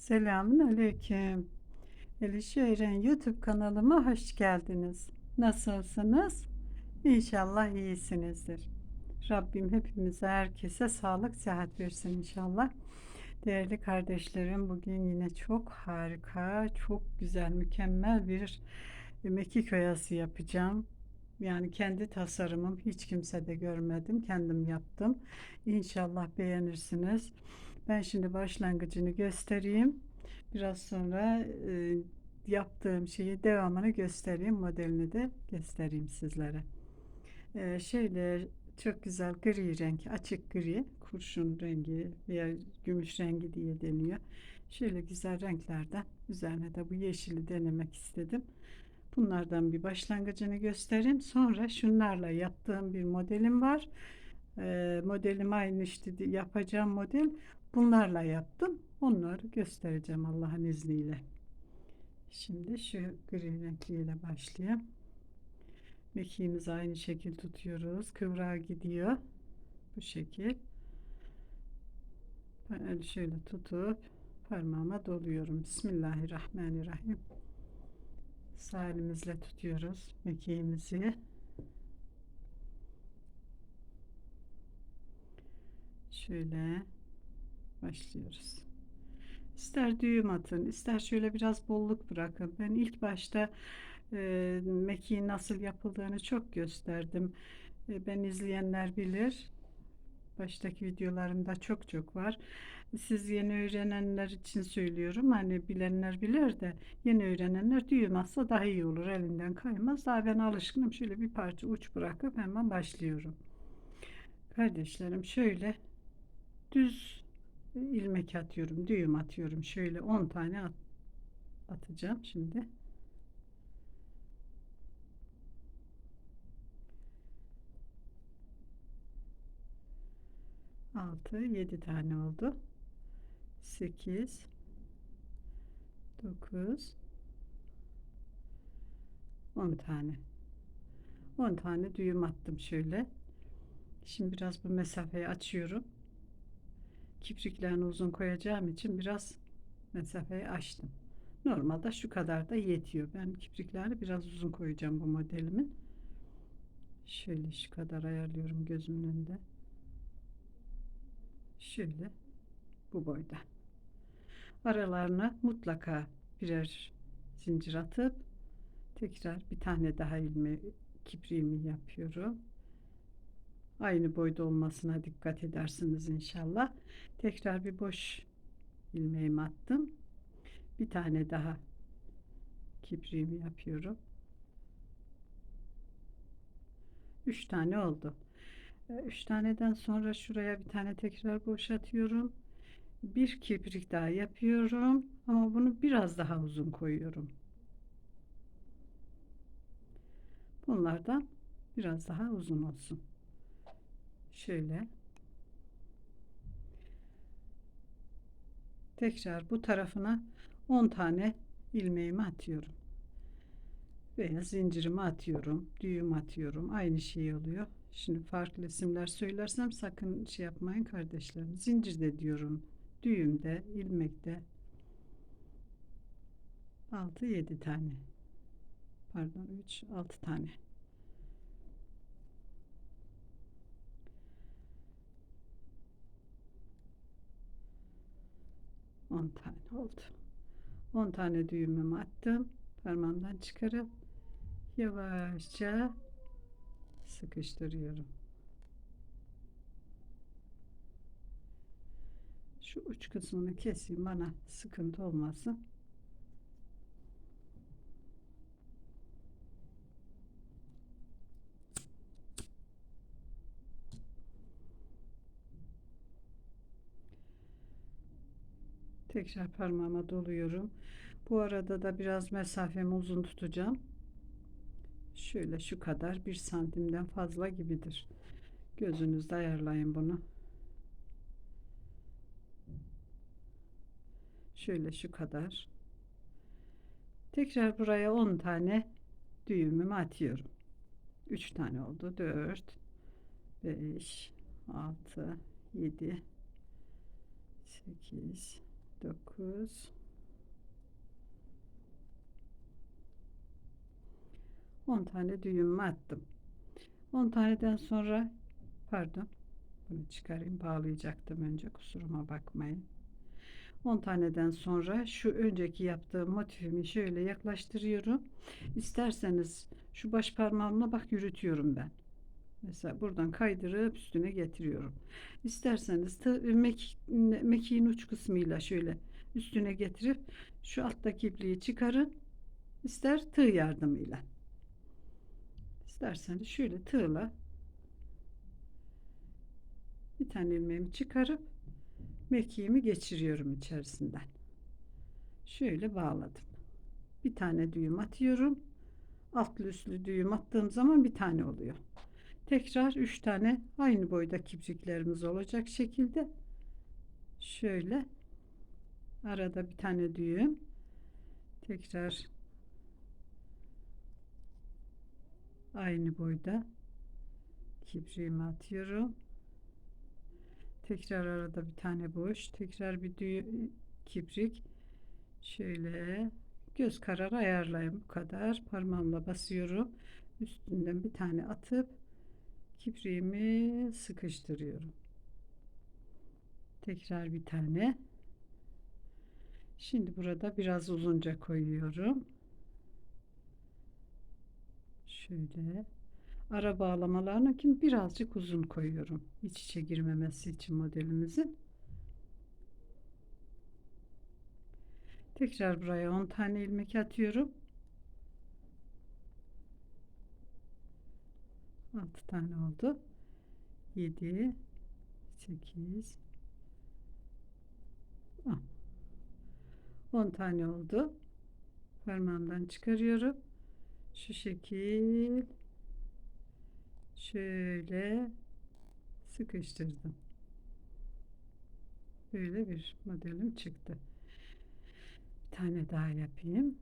Selamun Aleyküm. Elişehir'in YouTube kanalıma hoş geldiniz. Nasılsınız? İnşallah iyisinizdir. Rabbim hepimize, herkese sağlık, sıhhat versin inşallah. Değerli kardeşlerim, bugün yine çok harika, çok güzel, mükemmel bir mekik oyası yapacağım. Yani kendi tasarımım, hiç kimse de görmedim, kendim yaptım. İnşallah beğenirsiniz. Ben şimdi başlangıcını göstereyim. Biraz sonra e, yaptığım şeyi devamını göstereyim. Modelini de göstereyim sizlere. E, şöyle çok güzel gri renk, açık gri, kurşun rengi veya gümüş rengi diye deniyor. Şöyle güzel renklerden üzerine de bu yeşili denemek istedim. Bunlardan bir başlangıcını göstereyim. Sonra şunlarla yaptığım bir modelim var. E, modelim aynı işte yapacağım model. Bunlarla yaptım. Onları göstereceğim Allah'ın izniyle. Şimdi şu gri renkliyle başlayayım. Mekiğimizi aynı şekil tutuyoruz. Kıvrağa gidiyor. Bu şekil. Ben şöyle tutup parmağıma doluyorum. Bismillahirrahmanirrahim. Sağ elimizle tutuyoruz mekiğimizi. Şöyle başlıyoruz. İster düğüm atın, ister şöyle biraz bolluk bırakın. Ben ilk başta e, mekiğin nasıl yapıldığını çok gösterdim. E, ben izleyenler bilir. Baştaki videolarımda çok çok var. Siz yeni öğrenenler için söylüyorum. Hani bilenler bilir de yeni öğrenenler düğüm atsa daha iyi olur. Elinden kaymaz. Daha ben alışkınım. Şöyle bir parça uç bırakıp hemen başlıyorum. Kardeşlerim şöyle düz ilmek atıyorum, düğüm atıyorum. Şöyle 10 tane at, atacağım şimdi. Altı, yedi tane oldu. Sekiz, dokuz, on tane. On tane düğüm attım şöyle. Şimdi biraz bu mesafeyi açıyorum kipriklerini uzun koyacağım için biraz mesafeyi açtım. Normalde şu kadar da yetiyor. Ben kipriklerini biraz uzun koyacağım bu modelimin. Şöyle şu kadar ayarlıyorum gözümün önünde. Şöyle bu boyda. Aralarına mutlaka birer zincir atıp tekrar bir tane daha ilme kipriğimi yapıyorum aynı boyda olmasına dikkat edersiniz inşallah. Tekrar bir boş ilmeğimi attım. Bir tane daha kipriğimi yapıyorum. Üç tane oldu. Ee, üç taneden sonra şuraya bir tane tekrar boşatıyorum. Bir kiprik daha yapıyorum ama bunu biraz daha uzun koyuyorum. Bunlardan biraz daha uzun olsun şöyle. Tekrar bu tarafına 10 tane ilmeğimi atıyorum. Veya zincirimi atıyorum düğüm atıyorum. Aynı şey oluyor. Şimdi farklı isimler söylersem sakın şey yapmayın kardeşlerim. Zincir de diyorum düğüm de ilmek de. 6 7 tane. Pardon 3 6 tane 10 tane oldu. 10 tane düğümümü attım. Parmağımdan çıkarıp yavaşça sıkıştırıyorum. Şu uç kısmını keseyim bana sıkıntı olmasın. Tekrar parmağıma doluyorum. Bu arada da biraz mesafemi uzun tutacağım. Şöyle şu kadar bir santimden fazla gibidir. Gözünüzde ayarlayın bunu. Şöyle şu kadar. Tekrar buraya 10 tane düğümümü atıyorum. 3 tane oldu. 4 5 6 7 8 9 9 10 tane düğüm attım. 10 taneden sonra pardon bunu çıkarayım bağlayacaktım önce kusuruma bakmayın. 10 taneden sonra şu önceki yaptığım motifimi şöyle yaklaştırıyorum. İsterseniz şu baş parmağımla bak yürütüyorum ben. Mesela buradan kaydırıp üstüne getiriyorum. İsterseniz tı- mek, mekiğin uç kısmıyla şöyle üstüne getirip şu alttaki ipliği çıkarın. İster tığ yardımıyla. İsterseniz şöyle tığla bir tane ilmeğimi çıkarıp mekiğimi geçiriyorum içerisinden. Şöyle bağladım. Bir tane düğüm atıyorum. Altlı üstlü düğüm attığım zaman bir tane oluyor. Tekrar üç tane aynı boyda kipriklerimiz olacak şekilde şöyle arada bir tane düğüm tekrar aynı boyda kipriğimi atıyorum. Tekrar arada bir tane boş, tekrar bir düğüm kibrik. Şöyle göz kararı ayarlayın bu kadar. Parmağımla basıyorum. Üstünden bir tane atıp kipriğimi sıkıştırıyorum. Tekrar bir tane. Şimdi burada biraz uzunca koyuyorum. Şöyle ara bağlamalarını birazcık uzun koyuyorum. İç içe girmemesi için modelimizin. Tekrar buraya 10 tane ilmek atıyorum. 6 tane oldu. 7 8 10 10 tane oldu. Parmağımdan çıkarıyorum. Şu şekil şöyle sıkıştırdım. Böyle bir modelim çıktı. Bir tane daha yapayım.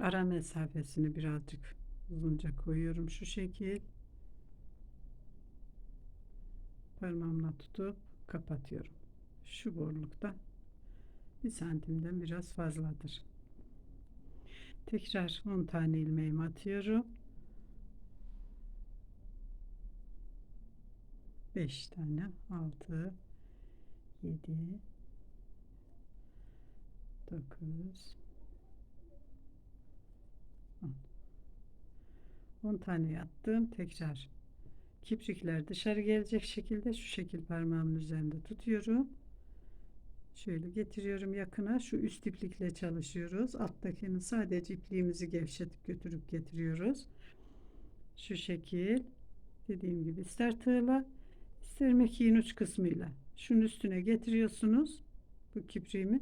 Ara mesafesini birazcık uzunca koyuyorum şu şekil. Parmağımla tutup kapatıyorum. Şu borlukta bir santimden biraz fazladır. Tekrar 10 tane ilmeğimi atıyorum. 5 tane 6 7 9 10 tane yaptım tekrar kiprikler dışarı gelecek şekilde şu şekil parmağımın üzerinde tutuyorum. Şöyle getiriyorum yakına şu üst iplikle çalışıyoruz. Alttakini sadece ipliğimizi gevşetip götürüp getiriyoruz. Şu şekil dediğim gibi ister tığla ister mekiğin uç kısmıyla şunun üstüne getiriyorsunuz bu kipriğimi.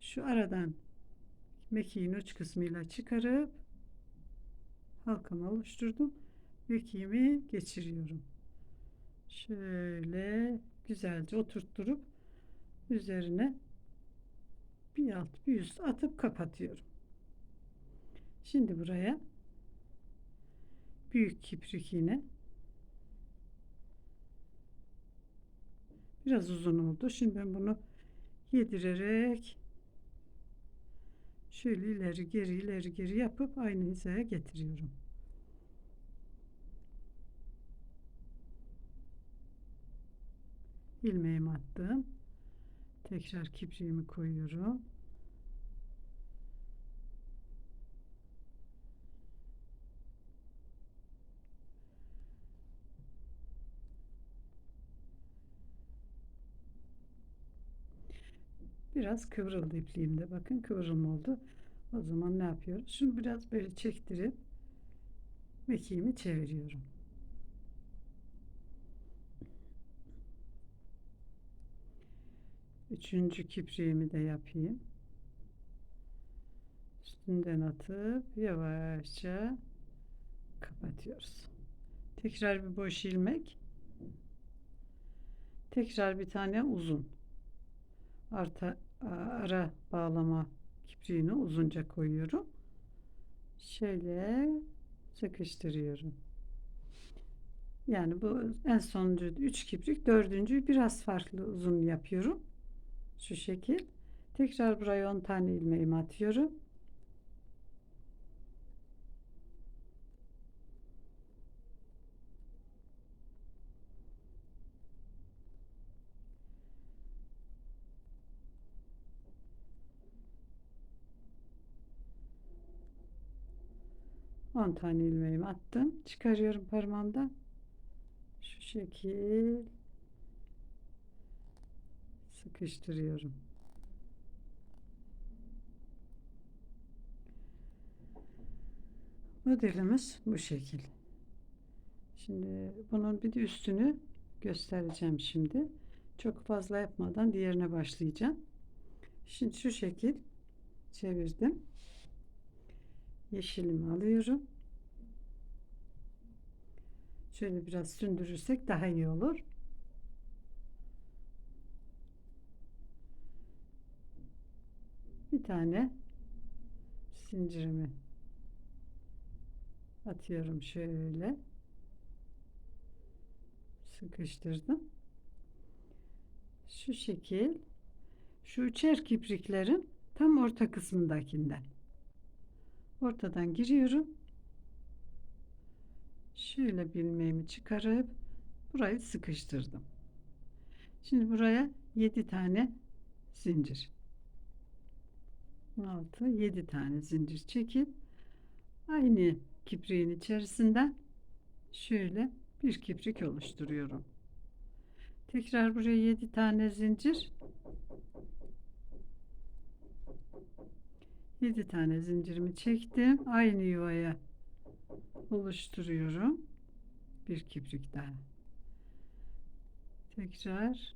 Şu aradan mekiğin uç kısmıyla çıkarıp halkamı oluşturdum. Mekiğimi geçiriyorum. Şöyle güzelce oturtturup üzerine bir alt bir üst atıp kapatıyorum. Şimdi buraya büyük kiprik iğne biraz uzun oldu. Şimdi ben bunu yedirerek şöyle ileri geri ileri geri yapıp aynı hizaya getiriyorum. İlmeğimi attım. Tekrar kipriğimi koyuyorum biraz kıvrıldı ipliğimde. Bakın kıvrılma oldu. O zaman ne yapıyoruz? Şunu biraz böyle çektirip mekiğimi çeviriyorum. Üçüncü kipriğimi de yapayım. Üstünden atıp yavaşça kapatıyoruz. Tekrar bir boş ilmek. Tekrar bir tane uzun. Arta ara bağlama kipriğini uzunca koyuyorum şöyle sıkıştırıyorum yani bu en sonuncu 3 kiprik dördüncüyü biraz farklı uzun yapıyorum Şu şekil. Tekrar buraya 10 tane ilmeğimi atıyorum. On tane ilmeğimi attım. Çıkarıyorum parmağımdan. Şu şekil sıkıştırıyorum. Modelimiz bu şekil. Şimdi bunun bir de üstünü göstereceğim şimdi. Çok fazla yapmadan diğerine başlayacağım. Şimdi şu şekil çevirdim. Yeşilimi alıyorum. Şöyle biraz sündürürsek daha iyi olur. Bir tane zincirimi atıyorum şöyle. Sıkıştırdım. Şu şekil şu üçer kipriklerin tam orta kısmındakinden ortadan giriyorum. Şöyle bir ilmeğimi çıkarıp burayı sıkıştırdım. Şimdi buraya 7 tane zincir. 6 7 tane zincir çekip aynı kipriğin içerisinden şöyle bir kiprik oluşturuyorum. Tekrar buraya 7 tane zincir 7 tane zincirimi çektim. Aynı yuvaya oluşturuyorum. Bir kiprik daha. Tekrar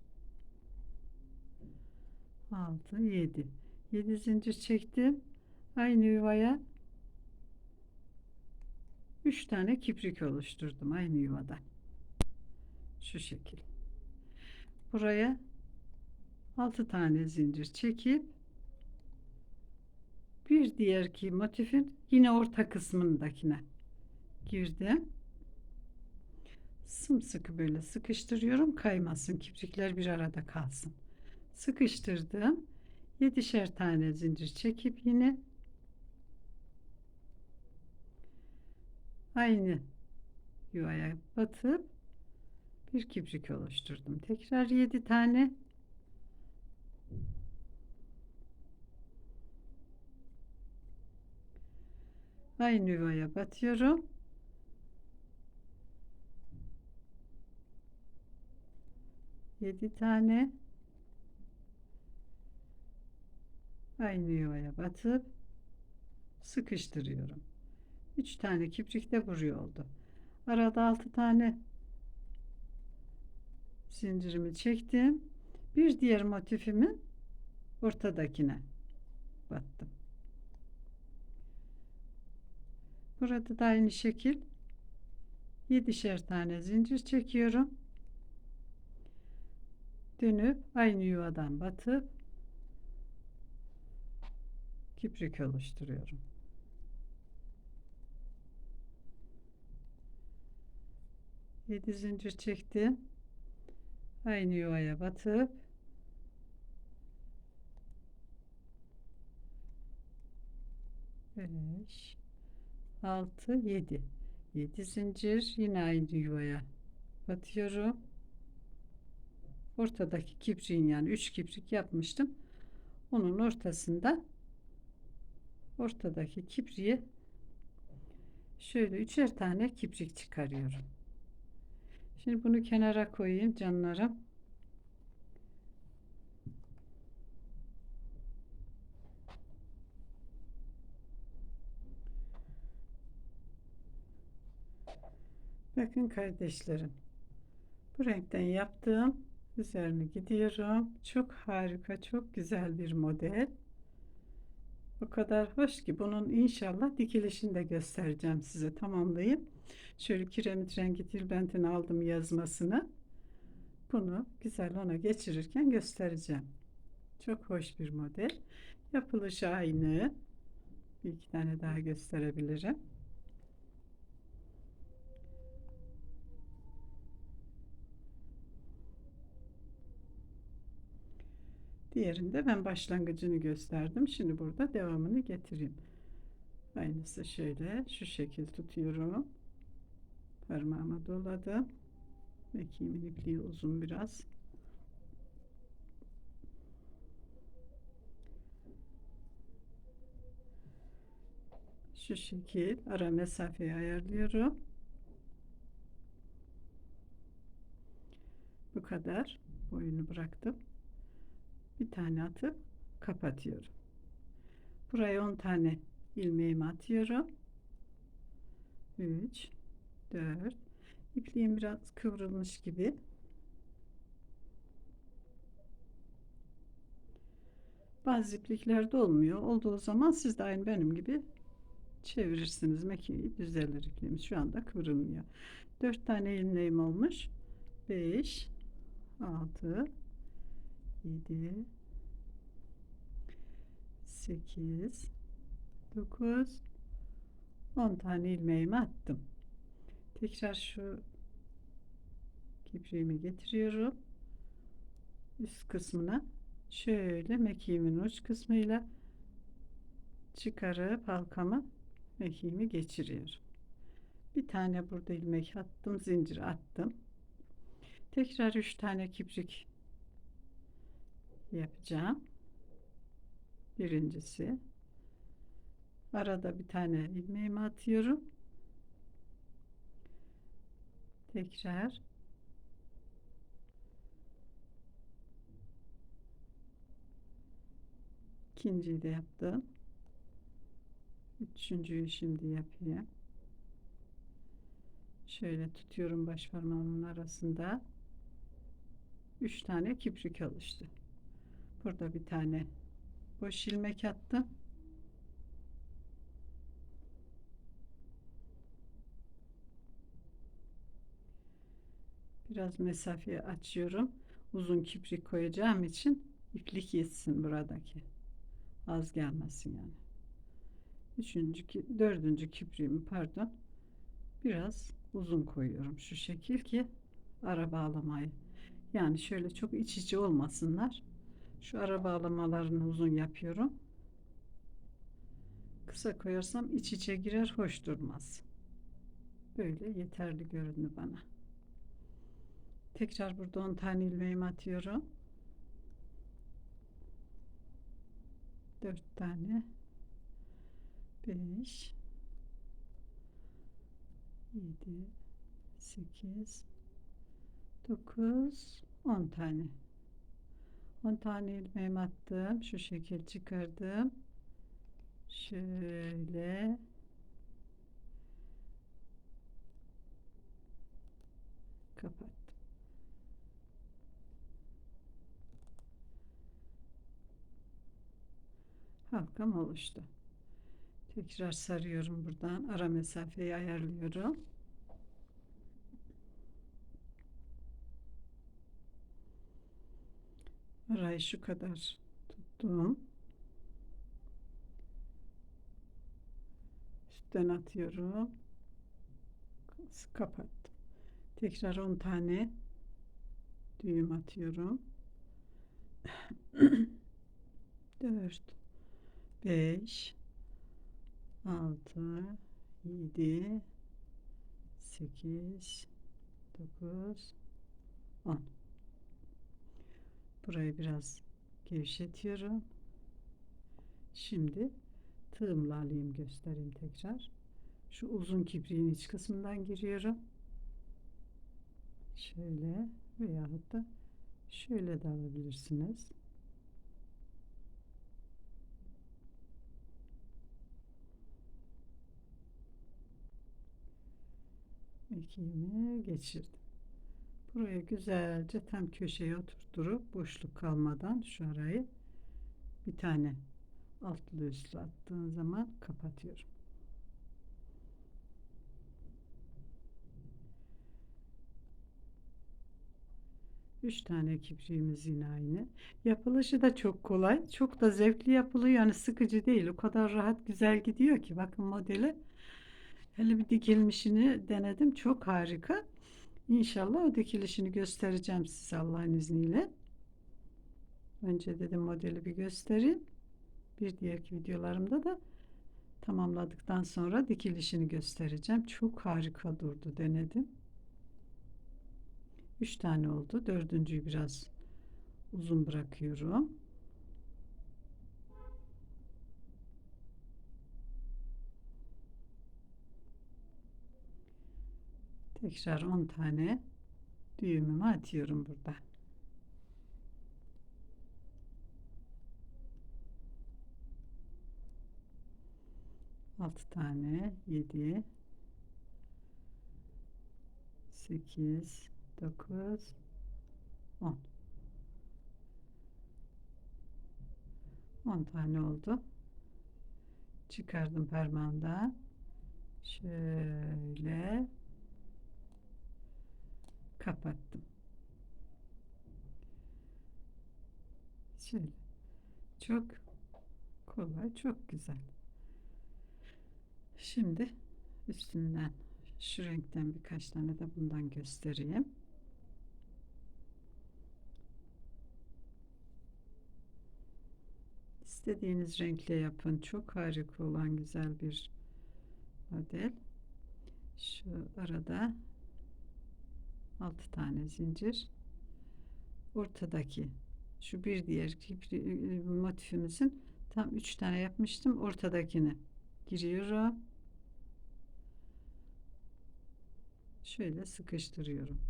6 7 7 zincir çektim. Aynı yuvaya 3 tane kiprik oluşturdum aynı yuvadan. Şu şekil. Buraya 6 tane zincir çekip bir diğerki motifin yine orta kısmındakine girdim. Sımsıkı böyle sıkıştırıyorum kaymasın kiprikler bir arada kalsın. Sıkıştırdım. 7'şer tane zincir çekip yine aynı yuvaya batıp bir kiprik oluşturdum. Tekrar 7 tane aynı yuvaya batıyorum. Yedi tane aynı yuvaya batıp sıkıştırıyorum. Üç tane kiprik de buraya oldu. Arada altı tane zincirimi çektim. Bir diğer motifimin ortadakine battım. Burada da aynı şekil 7'şer tane zincir çekiyorum. Dönüp aynı yuvadan batıp kiprik oluşturuyorum. Yedi zincir çektim. Aynı yuvaya batıp beş 6 7 7 zincir yine aynı yuvaya batıyorum ortadaki kipriğin yani 3 kiprik yapmıştım. Onun ortasında ortadaki kipriği şöyle üçer tane kiprik çıkarıyorum. Şimdi bunu kenara koyayım canlarım Bakın kardeşlerim. Bu renkten yaptığım üzerine gidiyorum. Çok harika, çok güzel bir model. O kadar hoş ki bunun inşallah dikilişini de göstereceğim size tamamlayıp. Şöyle kiremit rengi tülbentin aldım yazmasını. Bunu güzel ona geçirirken göstereceğim. Çok hoş bir model. Yapılışı aynı. Bir iki tane daha gösterebilirim. Diğerinde ben başlangıcını gösterdim. Şimdi burada devamını getireyim. Aynısı şöyle şu şekil tutuyorum. Parmağıma doladım. Mekiğimin ipliği uzun biraz. Şu şekil ara mesafeyi ayarlıyorum. Bu kadar boyunu bıraktım. Bir tane atıp kapatıyorum. Buraya 10 tane ilmeğimi atıyorum. 3 4 İpliğim biraz kıvrılmış gibi. Bazı ipliklerde olmuyor. Olduğu zaman siz de aynı benim gibi çevirirsiniz. Mekiği düzelir ipliğimiz. Şu anda kıvrılmıyor. 4 tane ilmeğim olmuş. 5 6 7 8 9 10 tane ilmeğimi attım. Tekrar şu kipriğimi getiriyorum. Üst kısmına şöyle mekiğimin uç kısmıyla çıkarıp halkama mekiğimi geçiriyorum. Bir tane burada ilmek attım, zincir attım. Tekrar üç tane kiprik yapacağım. Birincisi arada bir tane ilmeğimi atıyorum. Tekrar ikinciyi de yaptım. Üçüncüyü şimdi yapayım. Şöyle tutuyorum baş parmağımın arasında. Üç tane kiprik oluştu. Burada bir tane boş ilmek attım. Biraz mesafeyi açıyorum. Uzun kiprik koyacağım için iplik yetsin buradaki. Az gelmesin yani. Üçüncü, dördüncü kipriğimi pardon. Biraz uzun koyuyorum şu şekil ki ara bağlamayı. Yani şöyle çok iç içe olmasınlar. Şu ara bağlamalarını uzun yapıyorum. Kısa koyarsam iç içe girer hoş durmaz. Böyle yeterli göründü bana. Tekrar burada 10 tane ilmeğimi atıyorum. 4 tane 5 7 8 9 10 tane 10 tane ilmeğimi attım. Şu şekil çıkardım. Şöyle. Kapattım. Halkam oluştu. Tekrar sarıyorum buradan. Ara mesafeyi ayarlıyorum arayı şu kadar tuttum. Üstten atıyorum. Kapattım. Tekrar 10 tane düğüm atıyorum. 4 5 6 7 8 9 10 burayı biraz gevşetiyorum. Şimdi tığımla alayım göstereyim tekrar. Şu uzun kibriğin iç kısmından giriyorum. Şöyle veyahut da şöyle de alabilirsiniz. İlmeğimi geçirdim. Buraya güzelce tam köşeye oturtturup boşluk kalmadan şu arayı bir tane altlı üstlü attığın zaman kapatıyorum. Üç tane kipriğimiz yine aynı. Yapılışı da çok kolay. Çok da zevkli yapılıyor. Yani sıkıcı değil. O kadar rahat güzel gidiyor ki. Bakın modeli. Hele bir dikilmişini denedim. Çok harika. İnşallah o dikilişini göstereceğim size Allah'ın izniyle. Önce dedim modeli bir göstereyim. Bir diğerki videolarımda da tamamladıktan sonra dikilişini göstereceğim. Çok harika durdu denedim. 3 tane oldu. Dördüncüyü biraz uzun bırakıyorum. Tekrar 10 tane düğümümü atıyorum burada. Altı tane, yedi, sekiz, dokuz, on. On tane oldu. Çıkardım parmağımdan. Şöyle kapattım. Şöyle. Çok kolay, çok güzel. Şimdi üstünden şu renkten birkaç tane de bundan göstereyim. İstediğiniz renkle yapın. Çok harika olan güzel bir model. Şu arada 6 tane zincir. Ortadaki şu bir diğer kipri- motifimizin tam 3 tane yapmıştım. Ortadakini giriyorum. Şöyle sıkıştırıyorum.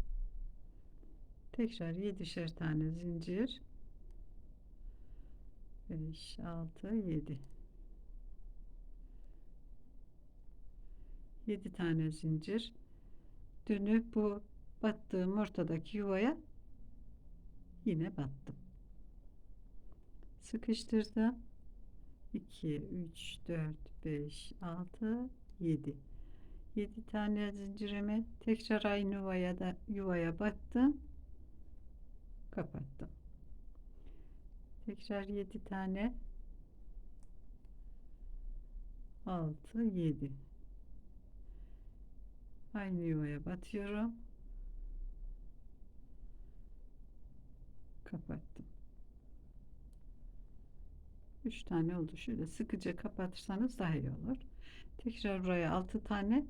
Tekrar 7'şer tane zincir. 5 6 7 7 tane zincir dönüp bu battığım ortadaki yuvaya yine battım. Sıkıştırdım. 2 3 4 5 6 7 7 tane zincirimi tekrar aynı yuvaya da yuvaya battım. Kapattım. Tekrar 7 tane. 6 7 aynı yuvaya batıyorum kapattım. 3 tane oldu. Şöyle sıkıca kapatırsanız daha iyi olur. Tekrar buraya 6 tane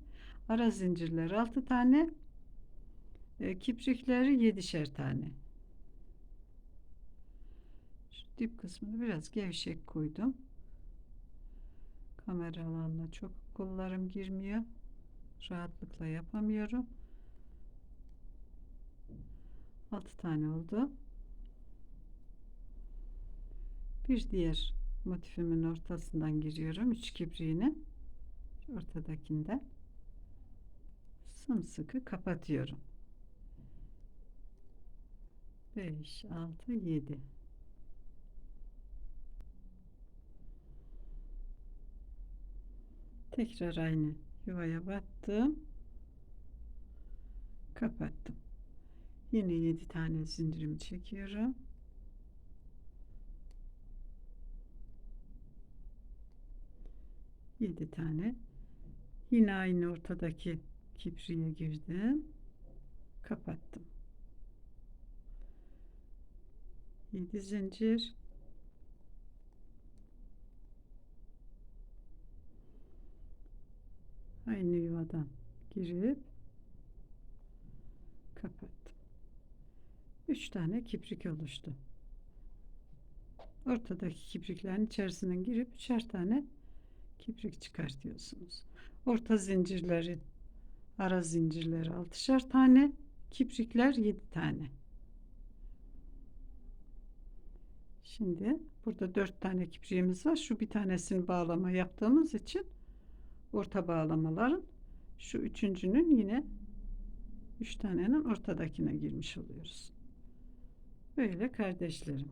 ara zincirler 6 tane e, kiprikleri 7'şer tane. Şu dip kısmını biraz gevşek koydum. Kamera alanına çok kollarım girmiyor. Rahatlıkla yapamıyorum. 6 tane oldu bir diğer motifimin ortasından giriyorum 3 kibriğini ortadakinden sımsıkı kapatıyorum. 5 6 7 tekrar aynı yuvaya battım. Kapattım. Yine 7 tane zincirimi çekiyorum yedi tane. Yine aynı ortadaki kipriye girdim. Kapattım. 7 zincir. Aynı yuvadan girip kapattım. 3 tane kiprik oluştu. Ortadaki kipriklerin içerisinden girip üçer tane kiprik çıkartıyorsunuz orta zincirleri ara zincirleri altışar tane kiprikler 7 tane şimdi burada 4 tane kipriğimiz var şu bir tanesini bağlama yaptığımız için orta bağlamaların şu üçüncünün yine üç tanenin ortadakine girmiş oluyoruz. Böyle kardeşlerim.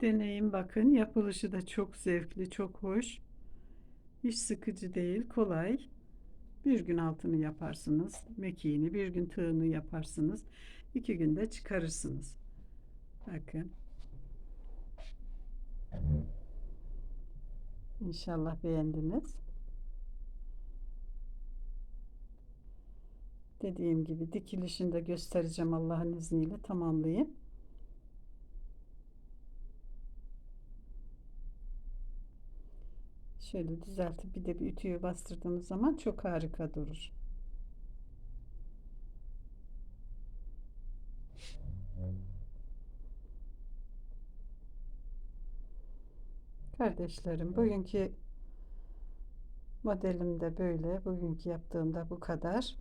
Deneyin bakın. Yapılışı da çok zevkli, çok hoş. Hiç sıkıcı değil, kolay. Bir gün altını yaparsınız, mekiğini, bir gün tığını yaparsınız. iki günde çıkarırsınız. Bakın. İnşallah beğendiniz. Dediğim gibi dikilişini de göstereceğim Allah'ın izniyle tamamlayayım. Şöyle düzeltip bir de bir ütüyü bastırdığımız zaman çok harika durur. Kardeşlerim bugünkü modelim de böyle. Bugünkü yaptığım da bu kadar.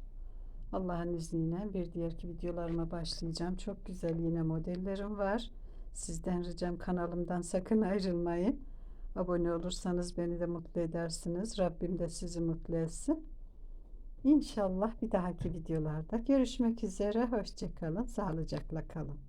Allah'ın izniyle bir diğerki videolarıma başlayacağım. Çok güzel yine modellerim var. Sizden ricam kanalımdan sakın ayrılmayın. Abone olursanız beni de mutlu edersiniz. Rabbim de sizi mutlu etsin. İnşallah bir dahaki videolarda görüşmek üzere. Hoşçakalın. Sağlıcakla kalın.